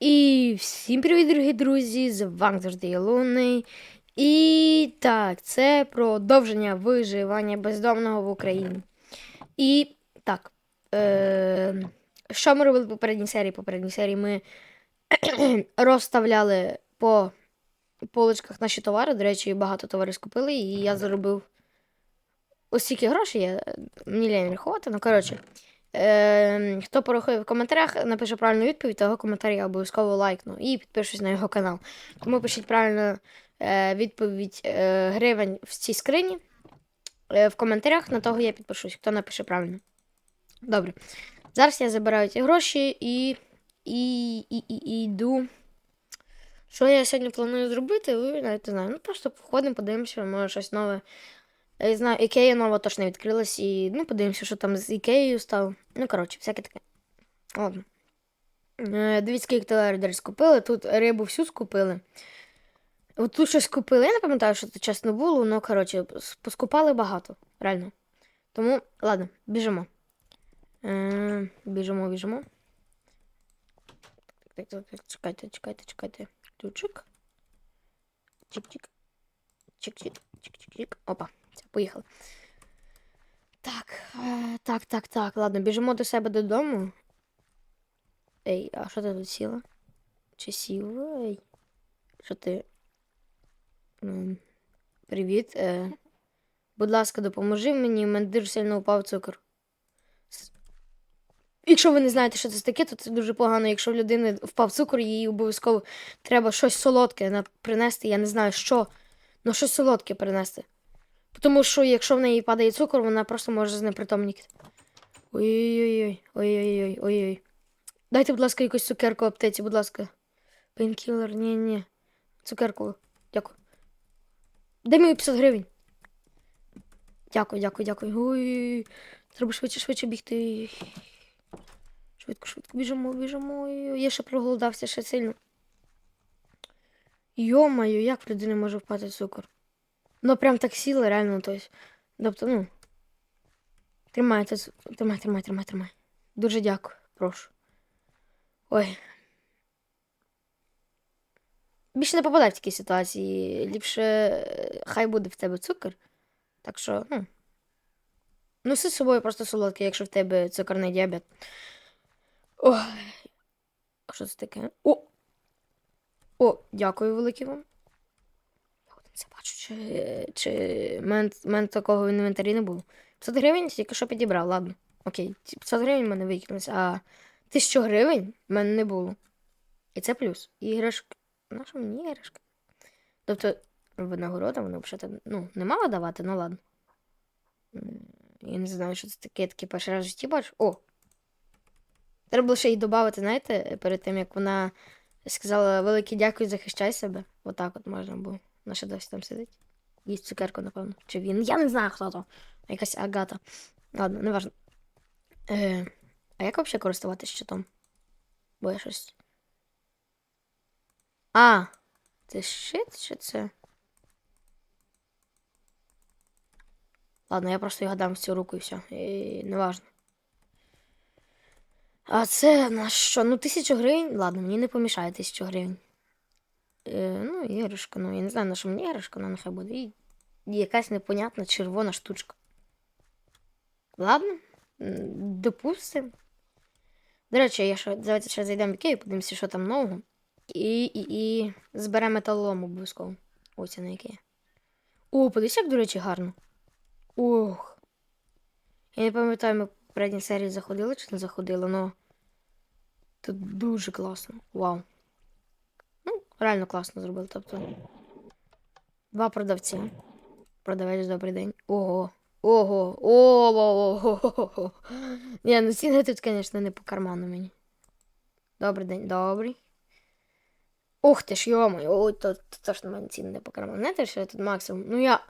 І всім привіт, дорогі друзі! З вами завжди є Лунний. І так, це продовження виживання бездомного в Україні. І так. Е- що ми робили в попередній серії? Попередній серії ми розставляли по поличках наші товари. До речі, багато товарів скупили, і я заробив ось стільки грошей, я мені лень рахувати. Ну, коротше. Е, хто порахує в коментарях, напише правильну відповідь, того коментар я обов'язково лайкну і підпишусь на його канал. Тому пишіть правильну е, відповідь е, гривень в цій скрині. Е, в коментарях на того я підпишусь, хто напише правильно. Добре. Зараз я забираю ці гроші і. І, і, і, і йду. Що я сьогодні планую зробити, ви навіть не знаю. Ну просто походимо, подивимося, може щось нове. Я знаю, Ікея нова точно відкрилась, і ну, подивимося, що там з Ікеєю стало. Ну, коротше, всяке таке. Ладно. Е, Дивіться, скільки телередер скупили. Тут рибу всю скупили. От тут щось купили. Я не пам'ятаю, що це чесно було, але, коротше, поскупали багато. Реально. Тому, ладно, біжимо. Е, біжимо, біжимо. Так, так, так, чекайте, чекайте, чекайте. Ключик. Чик-чик. Чик-чик. Чик-чик-чик. Опа. Все, поїхали. Так, е, так, так, так. Ладно, біжимо до себе додому. Ей, а що ти тут сіла? Чи сів? Ей. Що ти? Привіт. Е, будь ласка, допоможи мені, мене дуже сильно упав цукор. Якщо ви не знаєте, що це таке, то це дуже погано. Якщо в людини впав цукор, їй обов'язково треба щось солодке принести. Я не знаю що. Ну щось солодке принести. Тому що якщо в неї падає цукор, вона просто може знепритомніти. Ой-ой-ой, ой-ой-ой, ой-ой. Дайте, будь ласка, якусь цукерку аптеці, будь ласка. Пейнкілер, ні, ні. Цукерку. Дякую. Дай мені 500 гривень. Дякую, дякую, дякую. Ой, треба швидше, швидше бігти. Швидко, швидко біжимо, біжимо. Я ще проголодався ще сильно. Йо-моє, як в людини може впати цукор? Ну, прям так сіла, реально, то есть. Тобто, ну. Тримайте, ц- тримай, тримай, тримай, тримай. Дуже дякую, прошу. Ой. Більше не попадай в такі ситуації. Ліпше е, хай буде в тебе цукор. Так що, ну. Носи з собою просто солодке, якщо в тебе цукорний діабет. Ой. А Що це таке? О! О, дякую велике вам. Я один це бачу, чи, чи мен, мен такого в інвентарі не було. 500 гривень тільки що підібрав, ладно. Окей, 500 гривень в мене викинулися, а 1000 гривень в мене не було. І це плюс. Іграшки. Наша мені іграшки. Тобто, винагорода вона взагалі ну, не мала давати, ну ладно. Я не знаю, що це таке, я таке перший раз в житті бачу. О! Треба було ще їй додати, знаєте, перед тим, як вона сказала велике дякую, захищай себе. Отак от можна було. Вона ще досі там сидить. Їсть цукерку, напевно. Чи він? Я не знаю, хто то. Якась агата. Ладно, не важно. Е, а як взагалі користуватися щитом? Бо я щось. А, це щит чи це? Ладно, я просто його дам в цю руку і все. І не важно. А це на що? Ну, тисячу гривень. Ладно, мені не помішає тисячу гривень. Е, ну, іграшка, ну я не знаю, на що мені іграшка, але нехай буде. І якась непонятна червона штучка. Ладно, м, допустим. До речі, я ще, давайте ще зайдемо в Ікею, подивимося, що там нового. І, і, і зберемо металолом обов'язково. Ось на Ікея. О, подивись, як, до речі, гарно. Ох. Я не пам'ятаю, ми в передній серії заходили чи не заходили, але тут дуже класно. Вау. Реально класно зробили. Тобто. Два продавці. Продавець, добрий день. Ого. Ого. Ого. Ні, ну ціни тут, звісно, не по карману мені. Добрий день, добрий. Ух ти ж, йомай, ой, то, то точно мені ціни не по карману. Знаєте, що я тут максимум? Ну я.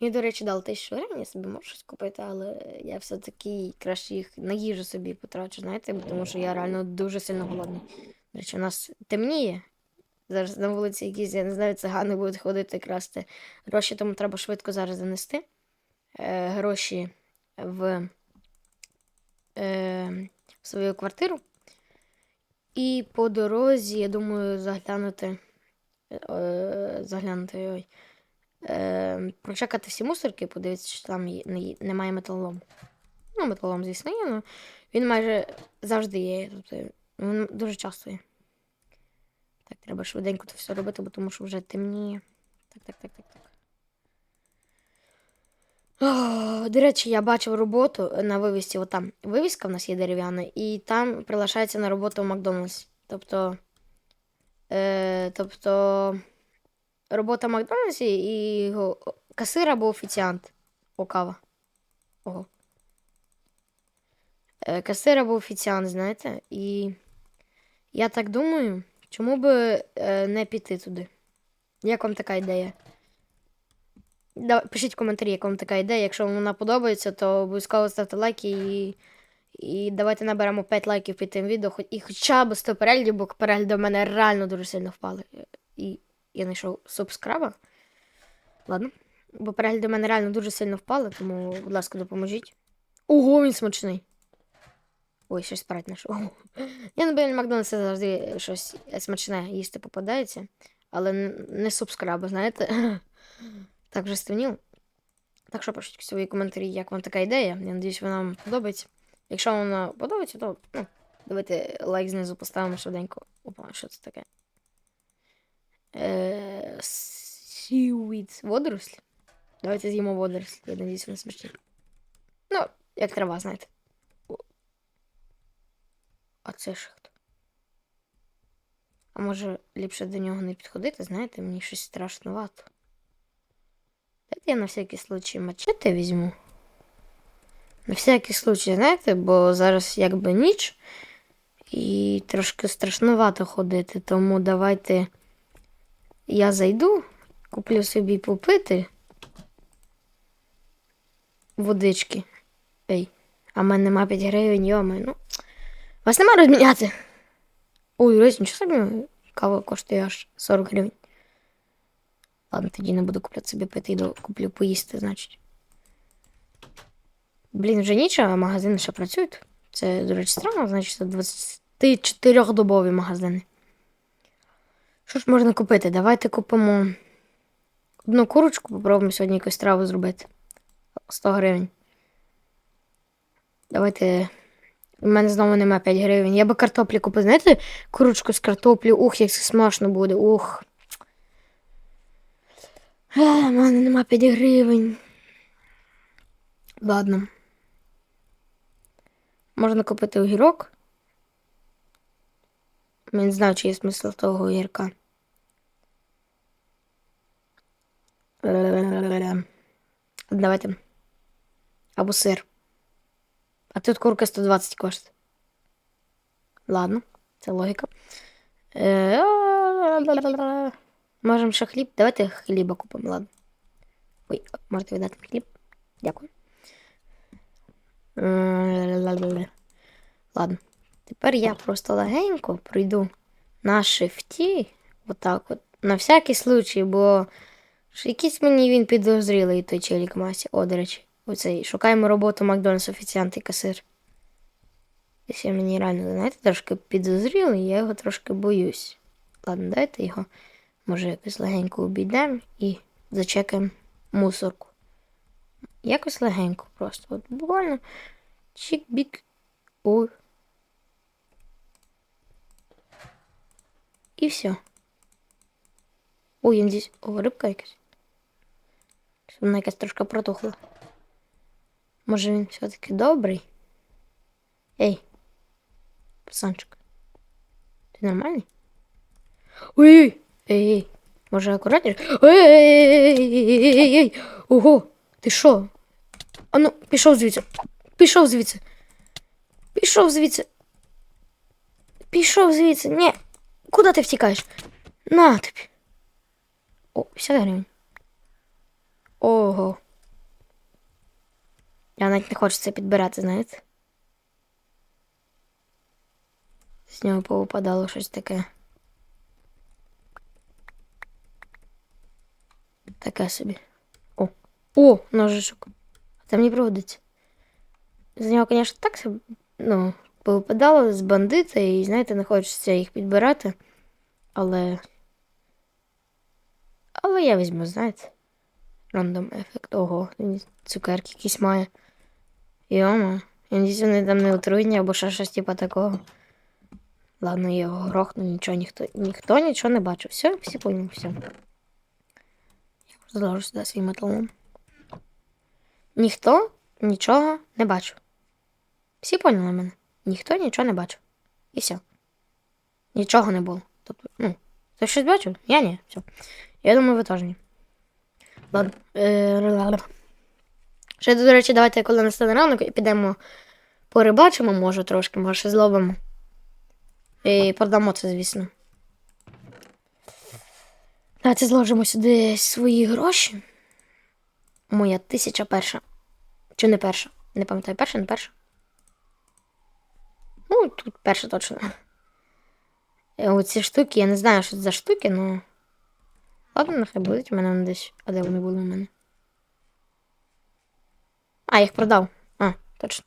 Мені, до речі, дали тисячу гривень, я собі можу щось купити, але я все-таки краще їх на їжу собі потрачу, знаєте, тому що я реально дуже сильно голодний. До речі, у нас темніє. Зараз на вулиці якісь, я не знаю, цигани будуть ходити красти гроші, тому треба швидко зараз занести е, гроші в, е, в свою квартиру. І по дорозі, я думаю, заглянути. Е, заглянути. Ой. Е, прочекати всі мусорки, подивитися, чи там немає металолому. Ну, металолом, звісно, є, але він майже завжди є. Тобто він дуже часто є. Так, треба швиденько це все робити, бо тому що вже темніє. Так, так, так, так, так. О, до речі, я бачив роботу на вивісці. Отам вивіска в нас є дерев'яна, і там приглашається на роботу в Макдональдс. Тобто. Е, тобто. Робота в Макдональдсі і його касир або офіціант. О, кава. Ого. Е, касир або офіціант, знаєте, і я так думаю, чому би е, не піти туди? Як вам така ідея? Да, пишіть в коментарі, як вам така ідея. Якщо вам вона подобається, то обов'язково ставте лайки і, і давайте наберемо 5 лайків під тим відео, і хоча б 100 переглядів, бо перегляди в мене реально дуже сильно впали. І я знайшов субскраба. Ладно. Бо перегляди в мене реально дуже сильно впали, тому, будь ласка, допоможіть. Ого, він смачний. Ой, щось спрать знайшов. Я на біля Макдональдса завжди щось смачне їсти попадається, але не субскраби, знаєте. Так вже стемніло. Так що пишіть свої коментарі, як вам така ідея. Я надіюсь, вона вам подобається. Якщо вам вона подобається, то ну, давайте лайк знизу поставимо швиденько. Опа, що це таке? Е, Seaweed. Водорослі? Давайте з'їмо водорослі. Я надіюсь, вони смачні. Ну, як трава, знаєте. А це ж хто? А може ліпше до нього не підходити, знаєте, мені щось страшнувато. Дайте я на всякий случай мачете візьму. На всякий случай, знаєте, бо зараз якби ніч і трошки страшнувато ходити, тому давайте я зайду, куплю собі попити водички. Ей, а в мене нема 5 гривень, йоми. Ну, вас нема розміняти. Ой, Рось, нічого собі кава коштує аж 40 гривень. Ладно, тоді не буду купляти собі пити, йду куплю поїсти, значить. Блін, вже ніч, а магазини ще працюють. Це, до речі, странно, значить, це 24-добові магазини. Що ж можна купити? Давайте купимо одну курочку, попробуємо сьогодні якусь страву зробити. 100 гривень. Давайте. У мене знову нема 5 гривень. Я би картоплі купив. Знаєте, курочку з картоплі. Ух, як це смачно буде. Ух. Е, У мене нема 5 гривень. Ладно. Можна купити огірок. Я не знаю, чи є смисл того огірка. Е, Давайте. Або сир. А тут курка 120 коштує. Ладно, це логіка. Е, Можемо ще хліб. Давайте хліба купимо, ладно. Ой, можете віддати хліб. Дякую. Е, Ладно. Тепер я просто легенько пройду на шифті. Отак от. На всякий случай, бо якийсь мені він підозрілий той челік Масі. О, до речі, оцей. Шукаємо роботу Макдональдс офіціант і касир. Якщо мені реально, знаєте, трошки підозрілий, я його трошки боюсь. Ладно, дайте його. Може, якось легенько обійдемо і зачекаємо мусорку. Якось легенько просто. От буквально чик-бік. Ой. І все. Ой, він здесь. О, рибка якась. Вона якась трошки протухла. Може він все-таки добрий? Ей, пацанчик. Ти нормальний? Ой-ой! Ей, може акуратніше? Ей-ей-ей-ей-ей-ей! Ого! Ти що? А ну, пішов звідси. Пішов звідси. Пішов звідси. Пішов звідси. Ні. Куди ти втікаєш? На тобі. О, 50 гривень. Ого. Я навіть не хочу це підбирати, знаєте. З нього повипадало щось таке. Таке собі. О! О, ножичок. Це мені пригодиться. З нього, звісно, так ну, повипадало з бандити, і, знаєте, не хочеться їх підбирати. Але. Але я візьму, знаєте. Рандом ефект. Ого, цукерки якісь має. Йома. Надіюсь, вони там не отруйні або ще щось типу такого. Ладно, я його грохну, нічого, ніхто, ніхто нічого не бачив. Все, всі поняли, все. Я зложу сюди свій металом. Ніхто нічого не бачив. Всі поняли мене? Ніхто нічого не бачив. І все. Нічого не було. Тобто, ну, ти щось бачив? Я ні. Все. Я думаю, ви теж ні. Ладно. Е. Ще, до речі, давайте, коли настане ранок, і підемо порибачимо, може, трошки, може, зловимо. І продамо це, звісно. Давайте зложимо сюди свої гроші. Моя тисяча перша. Чи не перша? Не пам'ятаю, перша, не перша. Ну, тут перша точно. Е, Оці штуки, я не знаю, що це за штуки, але. Ладно, нехай будуть у мене десь. А де вони були у мене? А, я їх продав. А, точно.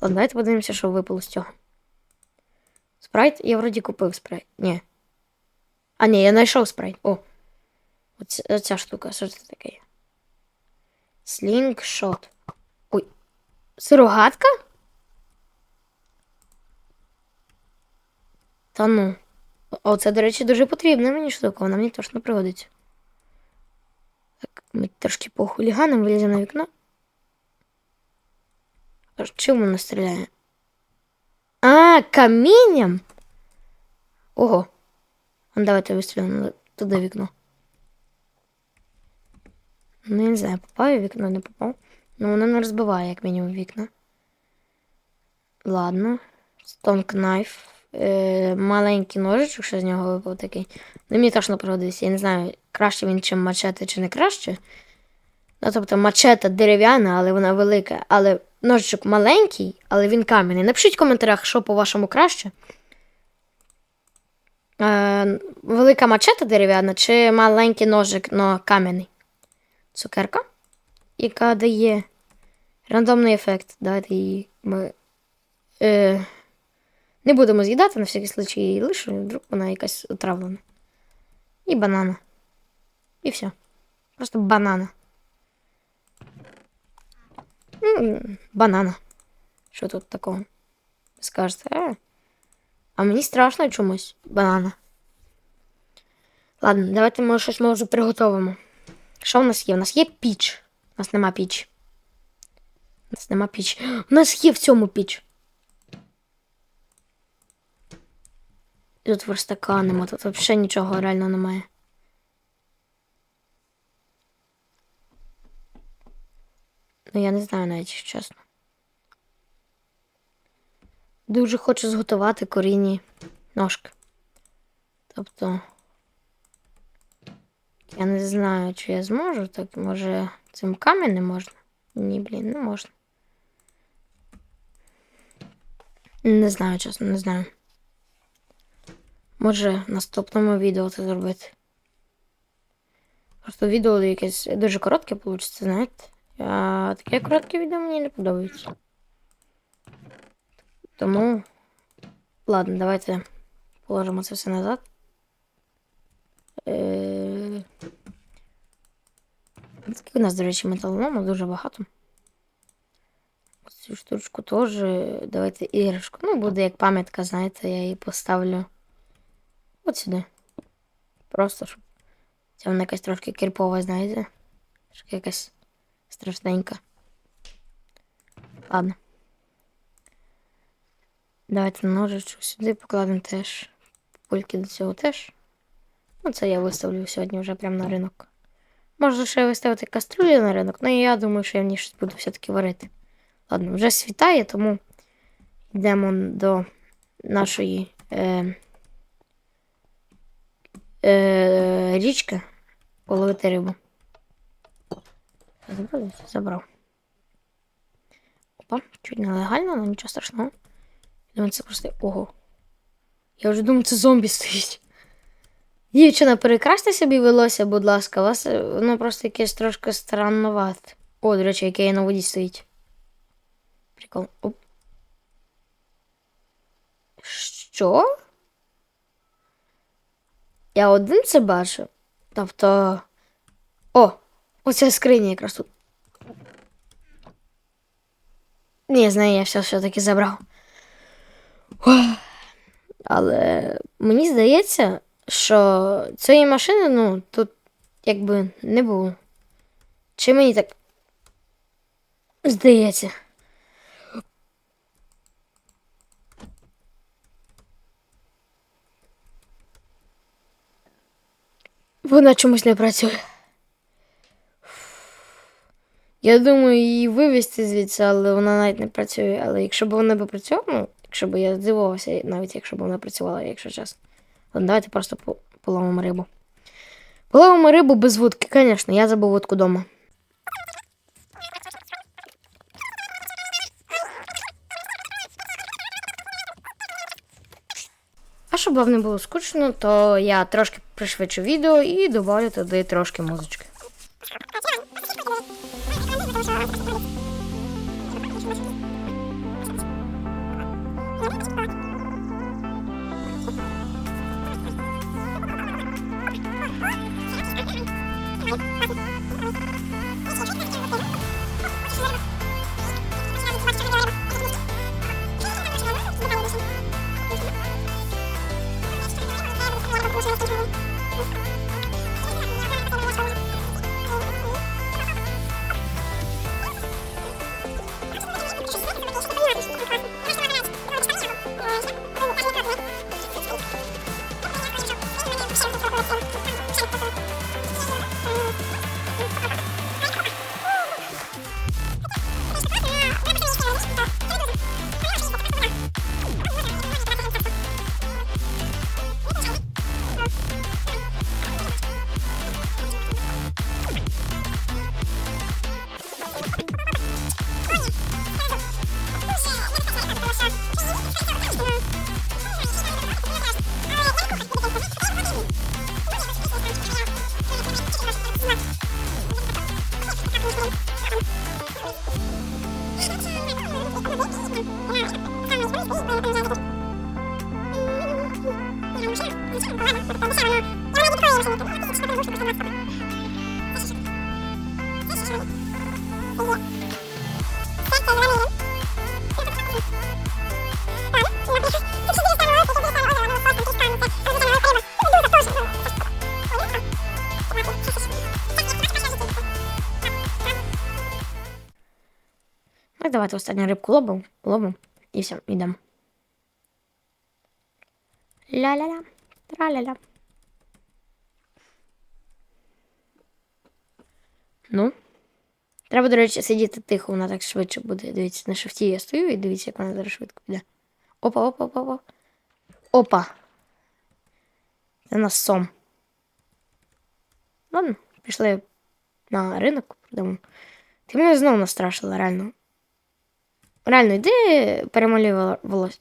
Ладно, давайте подивимося, що випало з цього. Спрайт? Я вроді купив спрайт. Ні. А, ні, я знайшов спрайт. О. Оця, оця штука, що це таке? Слінгшот. Ой. Сирогатка? Та ну. О, це, до речі, дуже потрібна мені штука, вона мені точно пригодиться. Так, ми трошки по хуліганам виліземо на вікно. Чим воно стріляє? А, камінням? Ого. Ну, давайте вистрілимо туди вікно. Ну, не знаю, попав я вікно, не попав. Ну, воно не розбиває, як мінімум, вікна. Ладно. Стонк найф. Е, маленький ножичок, що з нього випав такий. Ну, мені точно пригодився. Я не знаю, краще він, чим мачете, чи не краще. Ну, тобто мачета дерев'яна, але вона велика. Але ножичок маленький, але він кам'яний. Напишіть в коментарях, що по-вашому краще. Е, велика мачета дерев'яна чи маленький ножик, но кам'яний. Цукерка, яка дає рандомний ефект. Давайте її ми. Е, не будемо з'їдати на всякий случай її лише, вдруг вона якась отравлена. І банана. І все. Просто банана. Банана. Що тут такого? Скажете, е? А мені страшно чомусь. Банана. Ладно, давайте ми щось може приготовимо. Що в нас є? У нас є піч. У нас нема піч. У нас нема піч. У нас є в цьому піч. Тут верстака нема, тут взагалі нічого реально немає. Ну, я не знаю навіть, якщо чесно. Дуже хочу зготувати корінні ножки. Тобто. Я не знаю, чи я зможу, так може цим камінь можна? Ні, блін, не можна. Не знаю, чесно, не знаю. Може в наступному відео це зробити. Просто відео якесь дуже коротке вийде, знаєте. А таке коротке відео мені не подобається. Тому. Ладно, давайте положимо це все назад. Е... У нас, до речі, металолому дуже багато. Цю штучку теж. Давайте іграшку. Ну, буде як пам'ятка, знаєте, я її поставлю от сюди. Просто щоб. Це вона якась трошки кірпова, знаєте. Якась страшненька. Ладно. Давайте ножичок сюди покладемо теж. Пульки до цього теж. Ну, це я виставлю сьогодні вже прямо на ринок. Можу ще виставити кастрюлю на ринок, але я думаю, що я в ній щось буду все-таки варити. Ладно, вже світає, тому йдемо до нашої е, е, річки половити рибу. Забрав? Забрав. Опа, чуть нелегально, але нічого страшного. Думаю, це просто. Ого. Я вже думаю, це зомбі стоїть. Дівчина, перекрасьте собі волосся, будь ласка, у вас е, воно просто якесь трошки странновате. О, до речі, яке на воді стоїть. Прикол. Оп. Що? Я один це бачу. Тобто. О, оця скриня якраз тут. Ні, знаю, я все все-таки забрав. Але мені здається, що цієї машини, ну, тут якби не було. Чи мені так здається? Вона чомусь не працює. Я думаю, її вивезти звідси, але вона навіть не працює. Але якщо б вона б працювала, ну, якщо б я здивувався, навіть якщо б вона працювала, якщо чесно. Ладно, давайте просто по- половимо рибу. Половимо рибу без вудки, звісно, я забув вудку вдома. А щоб вам не було скучно, то я трошки пришвидшу відео і додаю туди трошки музички. Так, давайте останню рибку ловимо, ловимо і все, йдемо. Ля-ля-ля, траля-ля. Ну. Треба, до речі, сидіти тихо, вона так швидше буде. Дивіться, на шифті я стою і дивіться, як вона зараз швидко піде. Опа, опа, опа, опа. Опа. Це нас сом. Ладно, пішли на ринок, продамо. Ти мене знову настрашила, реально. Реально, йди перемалюй.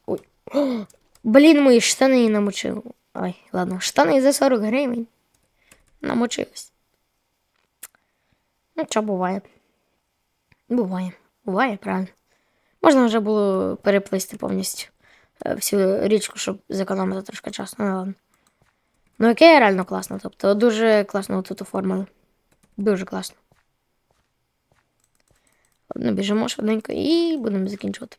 Ой. О, блін, мої штани намочив. Ой, ладно, штани за 40 гривень. Намочились. Ну, що буває. Буває. Буває, правильно. Можна вже було переплисти повністю е, всю річку, щоб зекономити трошки часу. Ну, ладно. Ну, окей, реально класно. Тобто дуже класно тут оформили. Дуже класно. Ладно, біжимо швиденько і будемо закінчувати.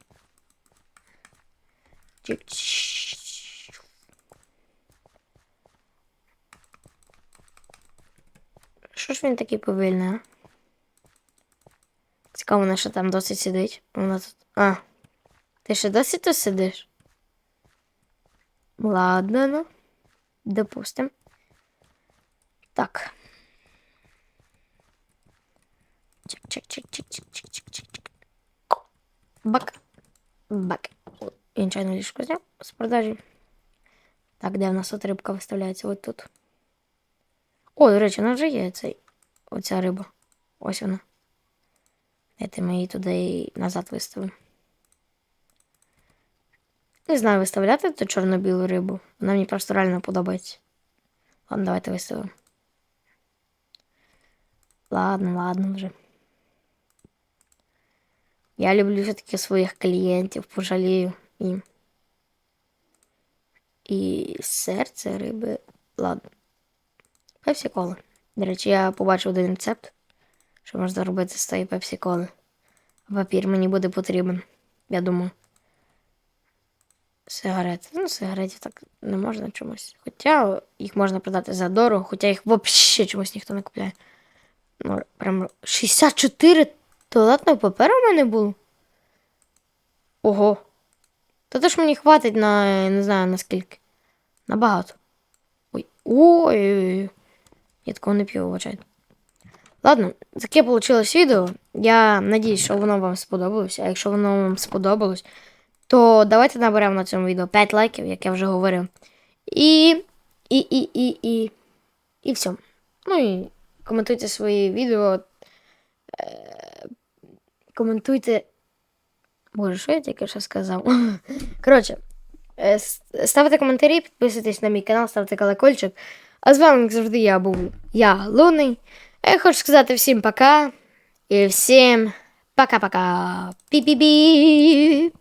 Що ж він такий повільний, а? Цікаво, вона ще там досить сидить. Вона тут. А. Ти ще досі тут сидиш? Ладно, ну. Допустим. Так. Чик-чик-чик-чик-чик-чик-чик-чик. Бак. Бак. О, Я нечайно ліжко зняв з продажі. Так, де в нас от рибка виставляється? Ось тут. О, до речі, у нас вже є цей, оця риба. Ось вона. Дайте ми її туди і назад виставимо. Не знаю, виставляти ту чорно-білу рибу. Вона мені просто реально подобається. Ладно, давайте виставимо. Ладно, ладно вже. Я люблю все-таки своїх клієнтів, пожалію їм. І серце риби. Ладно. Пепсі кола. До речі, я побачив один рецепт, що можна робити з тієї пепсі коли. Папір мені буде потрібен, я думаю. Сигарети. Ну, сигаретів так не можна чомусь. Хоча їх можна продати за дорого, хоча їх взагалі чомусь ніхто не купляє. Ну, прям 64 туалетного паперу в мене було. Ого. Та то ж мені хватить на не знаю наскільки. Набагато. Ой. Ой. Я такого не п'ю, вибачайте. Ладно, таке вийшло відео. Я надіюсь, що воно вам сподобалось. А якщо воно вам сподобалось, то давайте наберемо на цьому відео 5 лайків, як я вже говорив. І. І, і, і, і. І все. Ну і коментуйте свої відео. Е, коментуйте. Боже, що я тільки що сказав? Коротше, е, ставте коментарі, підписуйтесь на мій канал, ставте колокольчик. А з вами, як завжди, я був я, Лунний. Я хочу сказати всім пока. І всім пока-пока. Пі-пі-пі.